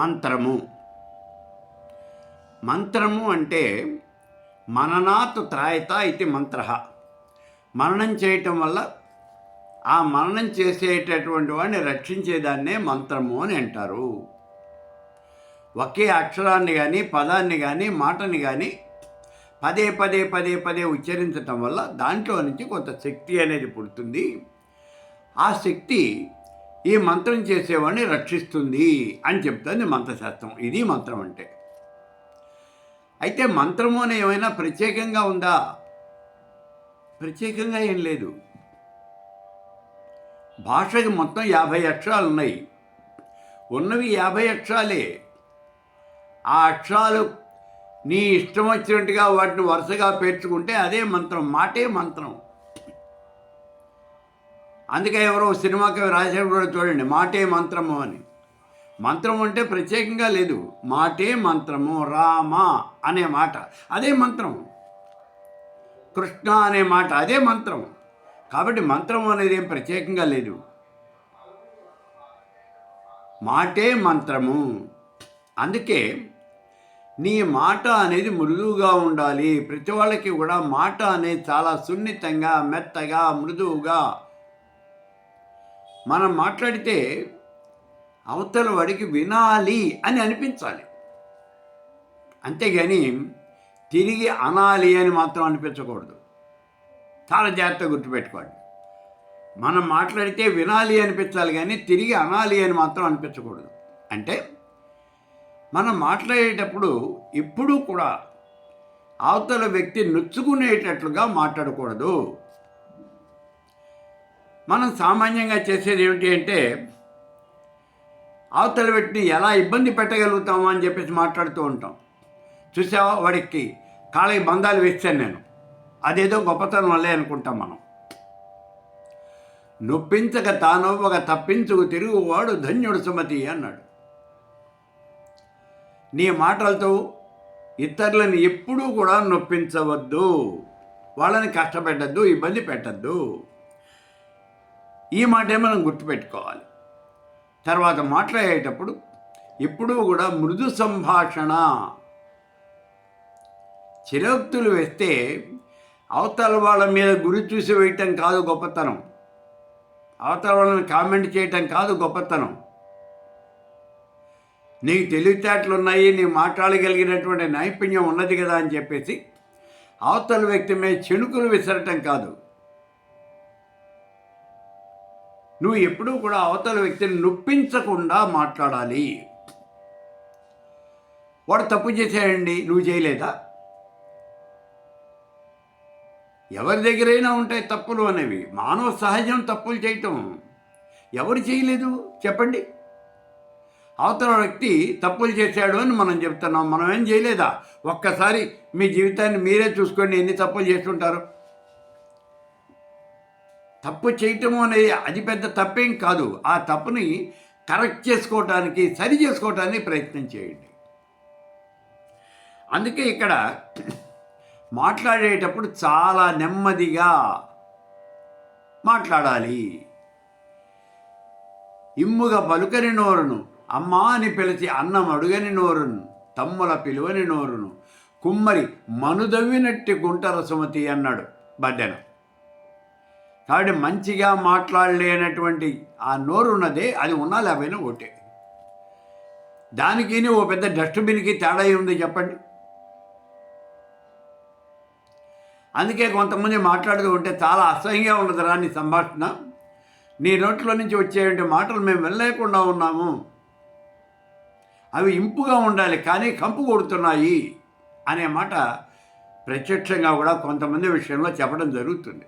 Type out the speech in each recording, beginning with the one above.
మంత్రము. మంత్రము అంటే మననాత్ త్రాయత ఇది మంత్ర. మననం చేయటం వల్ల ఆ మననం చేసేటటువంటి వాడిని రక్షించేదాన్నే మంత్రము అని అంటారు. ఒకే అక్షరాన్ని కానీ పదాన్ని కానీ మాటని కానీ పదే పదే పదే పదే ఉచ్చరించటం వల్ల దాంట్లో నుంచి కొంత శక్తి అనేది పుడుతుంది. ఆ శక్తి ఈ మంత్రం చేసేవాడిని రక్షిస్తుంది అని చెప్తుంది మంత్రశాస్త్రం. ఇది మంత్రం అంటే. అయితే మంత్రము అని ఏమైనా ప్రత్యేకంగా ఉందా? ప్రత్యేకంగా ఏం లేదు. భాషకి మొత్తం యాభై అక్షరాలు ఉన్నాయి. ఉన్నవి యాభై అక్షరాలే. ఆ అక్షరాలు నీ ఇష్టం వచ్చినట్టుగా వాటిని వరుసగా పేర్చుకుంటే అదే మంత్రం. మాటే మంత్రం. అందుకే ఎవరో సినిమాకి రాశారు కూడా చూడండి మాటే మంత్రము అని. మంత్రం అంటే ప్రత్యేకంగా లేదు మాటే మంత్రము రామ అనే మాట. అదే మంత్రం కృష్ణ అనే మాట అదే మంత్రం కాబట్టి మంత్రం అనేది ఏం ప్రత్యేకంగా లేదు. మాటే మంత్రము. అందుకే నీ మాట అనేది మృదువుగా ఉండాలి. ప్రతి వాళ్ళకి కూడా మాట అనేది చాలా సున్నితంగా మెత్తగా మృదువుగా మనం మాట్లాడితే అవతల వాడికి వినాలి అని అనిపించాలి. అంతేగాని తిరిగి అనాలి అని మాత్రం అనిపించకూడదు. చాలా జాగ్రత్తగా గుర్తుపెట్టుకోండి. మనం మాట్లాడితే వినాలి అనిపించాలి కానీ తిరిగి అనాలి అని మాత్రం అనిపించకూడదు. అంటే మనం మాట్లాడేటప్పుడు ఎప్పుడూ కూడా అవతల వ్యక్తి నొచ్చుకునేటట్లుగా మాట్లాడకూడదు. మనం సామాన్యంగా చేసేది ఏమిటి అంటే అవతల వ్యక్తిని ఎలా ఇబ్బంది పెట్టగలుగుతామో అని చెప్పేసి మాట్లాడుతూ ఉంటాం. చూసావా? వాడికి కాళ్ళకి బంధాలు వేస్తాను నేను. అదేదో గొప్పతనం వల్లే అనుకుంటాం మనం. నొప్పించక తానొవ్వక తప్పించుకు తిరుగువాడు ధన్యుడు సుమతి అన్నాడు. నీ మాటలతో ఇతరులను ఎప్పుడూ కూడా నొప్పించవద్దు. వాళ్ళని కష్టపెట్టద్దు ఇబ్బంది పెట్టద్దు. ఈ మాటే మనం గుర్తుపెట్టుకోవాలి. తర్వాత మాట్లాడేటప్పుడు ఎప్పుడూ కూడా మృదు సంభాషణ. చిరోక్తులు వేస్తే అవతల వాళ్ళ మీద గురి చూసి వేయటం కాదు గొప్పతనం. అవతల వాళ్ళని కామెంట్ చేయటం కాదు గొప్పతనం. నీకు తెలివితేటలు ఉన్నాయి నీ మాట్లాడగలిగినటువంటి నైపుణ్యం ఉన్నది కదా అని చెప్పేసి అవతల వ్యక్తి మీద చెణుకులు విసరటం కాదు. నువ్వు ఎప్పుడూ కూడా అవతల వ్యక్తిని నొప్పించకుండా మాట్లాడాలి. వాడు తప్పు చేసాడండి నువ్వు చేయలేదా? ఎవరి దగ్గరైనా ఉంటాయి తప్పులు అనేవి మానవ సహజం తప్పులు చేయటం. ఎవరు చేయలేదు? చెప్పండి. అవతల వ్యక్తి తప్పులు చేశాడు అని మనం చెప్తున్నాం మనం ఏం చేయలేదా? ఒక్కసారి మీ జీవితాన్ని మీరే చూసుకోండి ఎన్ని తప్పులు చేస్తుంటారు. తప్పు చేయటం అనేది అది పెద్ద తప్పేం కాదు. ఆ తప్పుని కరెక్ట్ చేసుకోవటానికి సరి చేసుకోవటానికి ప్రయత్నం చేయండి. అందుకే ఇక్కడ మాట్లాడేటప్పుడు చాలా నెమ్మదిగా మాట్లాడాలి. ఇమ్ముగా పలుకని నోరును అమ్మా అని పిలిచి అన్నం అడుగని నోరును తమ్ముల పిలువని నోరును కుమ్మరి మనుదవ్వినట్టి గుంటర సుమతి అన్నాడు బడ్డెన కాబట్టి మంచిగా మాట్లాడలేనటువంటి ఆ నోరు ఉన్నదే అది ఉన్నా లేకపోయినా ఒకటే దానికి ఓ పెద్ద డస్ట్బిన్కి తేడా ఉంది చెప్పండి? అందుకే కొంతమంది మాట్లాడుతూ ఉంటే చాలా అసహ్యంగా ఉండదు రా నీ సంభాషణ. నీ నోట్లో నుంచి వచ్చేటువంటి మాటలు మేము వెళ్ళలేకుండా ఉన్నాము. అవి ఇంపుగా ఉండాలి కానీ కంపు కొడుతున్నాయి అనే మాట ప్రత్యక్షంగా కూడా కొంతమంది విషయంలో చెప్పడం జరుగుతుంది.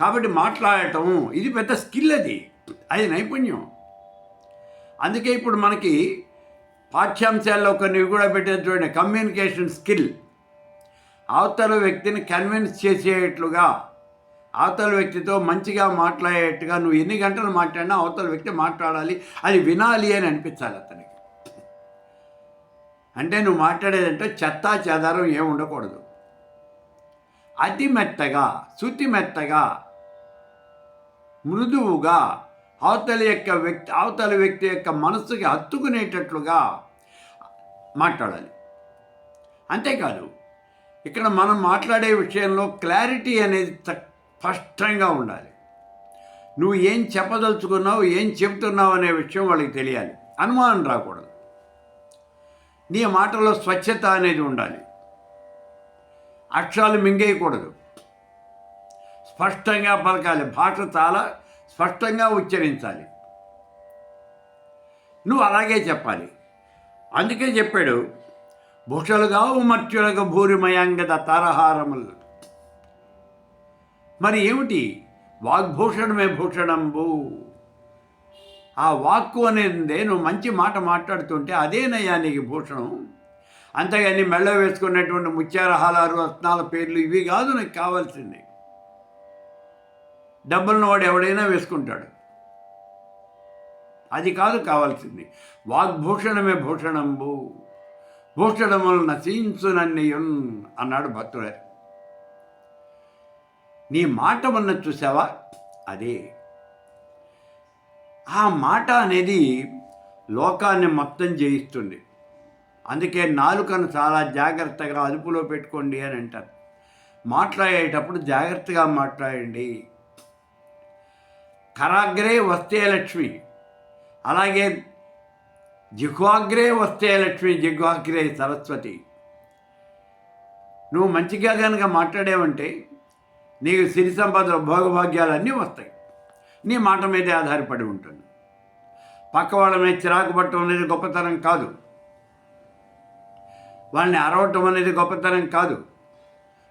కాబట్టి మాట్లాడటం ఇది పెద్ద స్కిల్ అది. అది నైపుణ్యం. అందుకే ఇప్పుడు మనకి పాఠ్యాంశాల్లో కొన్ని కూడా పెట్టేది చూడండి కమ్యూనికేషన్ స్కిల్ అవతల వ్యక్తిని కన్విన్స్ చేసేట్లుగా అవతల వ్యక్తితో మంచిగా మాట్లాడేట్టుగా నువ్వు ఎన్ని గంటలు మాట్లాడినా అవతల వ్యక్తి మాట్లాడాలి అది వినాలి అని అనిపించాలి అతనికి. అంటే నువ్వు మాట్లాడేదంటే చెత్తా చెదారం ఏం ఉండకూడదు. అతి మెత్తగా శుతి మెత్తగా మృదువుగా అవతలి యొక్క వ్యక్తి అవతలి వ్యక్తి యొక్క మనస్సుకి హత్తుకునేటట్లుగా మాట్లాడాలి. అంతేకాదు ఇక్కడ మనం మాట్లాడే విషయంలో క్లారిటీ అనేది స్పష్టంగా ఉండాలి. నువ్వు ఏం చెప్పదలుచుకున్నావు ఏం చెబుతున్నావు అనే విషయం వాళ్ళకి తెలియాలి. అనుమానం రాకూడదు. నీ మాటలో స్వచ్ఛత అనేది ఉండాలి. అక్షరాలు మింగేయకూడదు. స్పష్టంగా పలకాలి. భాష చాలా స్పష్టంగా ఉచ్చరించాలి. నువ్వు అలాగే చెప్పాలి. అందుకే చెప్పాడు భుషలుగా ఉమర్చులకు భూరిమయాంగద తారహారములు. మరి ఏమిటి? వాగ్భూషణమే భూషణంబు. ఆ వాక్కు అనేది నువ్వు మంచి మాట మాట్లాడుతుంటే అదేనయ్యా నీకు భూషణం. అంతేగాని మెళ్ళ వేసుకున్నటువంటి ముత్యారహారాలు రత్నాల పేర్లు ఇవి కాదు నీకు కావాల్సింది. డబ్బులను వాడు ఎవడైనా వేసుకుంటాడు. అది కాదు కావాల్సింది. వాగ్భూషణమే భూషణంబు. భూషణములు నశించునన్నయున్ అన్నాడు భక్తుడారు నీ మాట ఉన్న చూసావా అదే. ఆ మాట అనేది లోకాన్ని మొత్తం జయిస్తుంది. అందుకే నాలుకను చాలా జాగ్రత్తగా అదుపులో పెట్టుకోండి అని అంటారు. మాట్లాడేటప్పుడు జాగ్రత్తగా మాట్లాడండి. కరాగ్రే వస్తే లక్ష్మి. అలాగే జిహ్వాగ్రే వస్తే లక్ష్మి జిహ్వాగ్రే సరస్వతి. నువ్వు మంచిగా కనుక మాట్లాడేవంటే నీకు సిరి సంపదలు భోగభాగ్యాలన్నీ వస్తాయి. నీ మాట మీదే ఆధారపడి ఉంటుంది. పక్క వాళ్ళ మీద చిరాకు పట్టడం అనేది గొప్పతనం కాదు. వాళ్ళని అరవటం అనేది గొప్పతనం కాదు.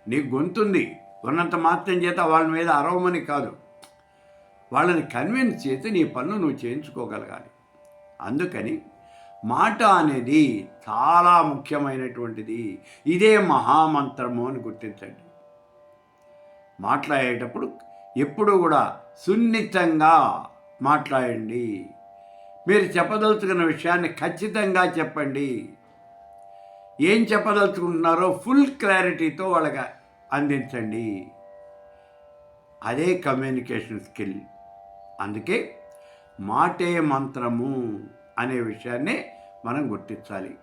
నీ గొంతుంది. ఉన్నంత మాత్రం చేత వాళ్ళ మీద అరవమని కాదు. వాళ్ళని కన్విన్స్ చేసి నీ పనులు నువ్వు చేయించుకోగలగాలి. అందుకని మాట అనేది చాలా ముఖ్యమైనటువంటిది. ఇదే మహామంత్రము అని గుర్తించండి. మాట్లాడేటప్పుడు ఎప్పుడు కూడా సున్నితంగా మాట్లాడండి. మీరు చెప్పదలుచుకున్న విషయాన్ని ఖచ్చితంగా చెప్పండి. ఏం చెప్పదలుచుకుంటున్నారో ఫుల్ క్లారిటీతో వాళ్ళకి అందించండి. అదే కమ్యూనికేషన్ స్కిల్. అందుకే మాటే మంత్రము అనే విషయాన్ని మనం గుర్తించాలి.